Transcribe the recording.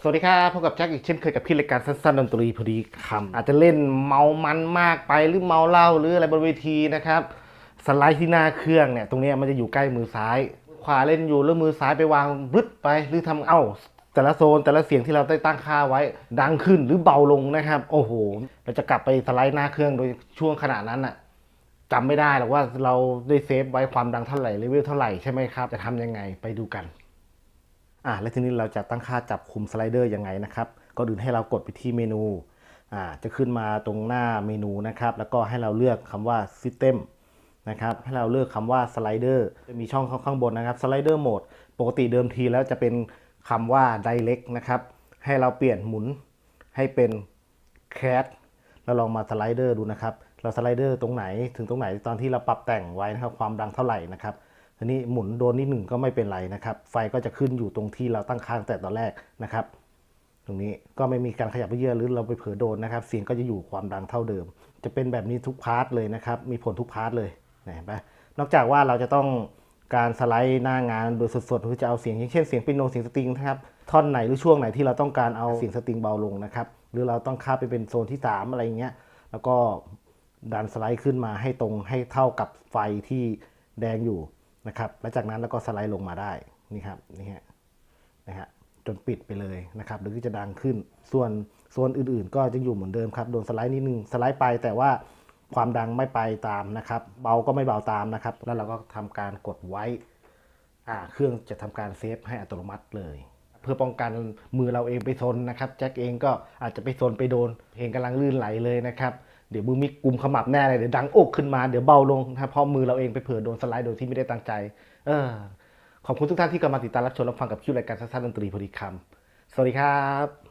สวัสดีครับพบกับแจ็คอีกเช่นเคยกับพี่รายการสั้นๆดนตรีพอดีคำอาจจะเล่นเมามันมากไปหรือเมาเหล้าหรืออะไรบนเวทีนะครับสไลด์ที่หน้าเครื่องเนี่ยตรงนี้มันจะอยู่ใกล้มือซ้าย ขวาเล่นอยู่แล้วมือซ้ายไปวางบึดไปหรือทำเอ้า แต่ละโซนแต่ละเสียงที่เราได้ตั้งค่าไว้ ดังขึ้นหรือเบาลงนะครับ โอ้โห เราจะกลับไปสไลด์หน้าเครื่องโดยช่วงขณะนั้นอะจำไม่ได้หรอกว่าเราได้เซฟไว้ความดังเท่าไหร่เลเวลเท่าไหร่ใช่ไหมครับจะทำยังไงไปดูกัน อ่าและทีนี้เราจะตั้งค่าจับคุมสไลเดอร์ยังไงนะครับก็อื่นให้เรากดไปที่เมนูอ่าจะขึ้นมาตรงหน้าเมนูนะครับแล้วก็ให้เราเลือกคำว่า System นะครับให้เราเลือกคำว่าสไลเดอร์จะมีช่องข้างบนนะครับสไลเดอร์โหมดปกติเดิมทีแล้วจะเป็นคำว่า Direct นะครับให้เราเปลี่ยนหมุนให้เป็น Cat เราลองมาสไลเดอร์ดูนะครับเราสไลเดอร์ตรงไหนถึงตรงไหนตอนที่เราปรับแต่งไว้นะครับความดังเท่าไหร่นะครับ ทีนี้หมุนโดนนิดหนึ่งก็ไม่เป็นไรนะครับ ไฟก็จะขึ้นอยู่ตรงที่เราตั้งค่างแต่ตอนแรกนะครับ ตรงนี้ก็ไม่มีการขยับเยื่อหรือเราไปเผลอโดนนะครับ เสียงก็จะอยู่ความดังเท่าเดิม จะเป็นแบบนี้ทุกพาร์ทเลยนะครับ มีผลทุกพาร์ทเลยเห็นปะนอกจากว่าเราจะต้องการสไลด์หน้างานโดยสดๆเพื่อจะเอาเสียงเช่นเสียงปิโนเสียงสตริงนะครับท่อนไหนหรือช่วงไหนที่เราต้องการเอาเสียงสตริงเบาลงนะครับ หรือเราต้องค่าไปเป็นโซนที่ 3 อะไรเงี้ยแล้วก็ดันสไลด์ขึ้นมาให้ตรงให้เท่ากับไฟที่แดงอยู่ นะครับและจากนั้นแล้วก็สไลด์ลงมาได้นี่ครับนี่ฮะนะฮะจนปิดไปเลยนะครับหรือจะดังขึ้น ส่วนโซนอื่นๆ ก็จะอยู่เหมือนเดิมครับโดนสไลด์นิดนึงสไลด์ไปแต่ว่าความดังไม่ไปตามนะครับ เบาก็ไม่เบาตามนะครับ แล้วเราก็ทำการกดไว้อ่าเครื่องจะทำการเซฟให้อัตโนมัติเลย เพื่อป้องกันมือเราเองไปซนนะครับแจ็คเองก็อาจจะไปซนไปโดนเพลงกำลังลื่นไหลเลยนะครับ เดี๋ยวมือมีกลุ่มขมับแน่เลยเดี๋ยวดังอกขึ้นมาเดี๋ยวเบาลงนะครับเพราะมือเราเองไปเผลอโดนสไลด์โดยที่ไม่ได้ตั้งใจ เออขอบคุณทุกท่านที่กำลังติดตามรับชมรับฟังกับคิวรายการสั้นๆดนตรีพอดีคำสวัสดีครับ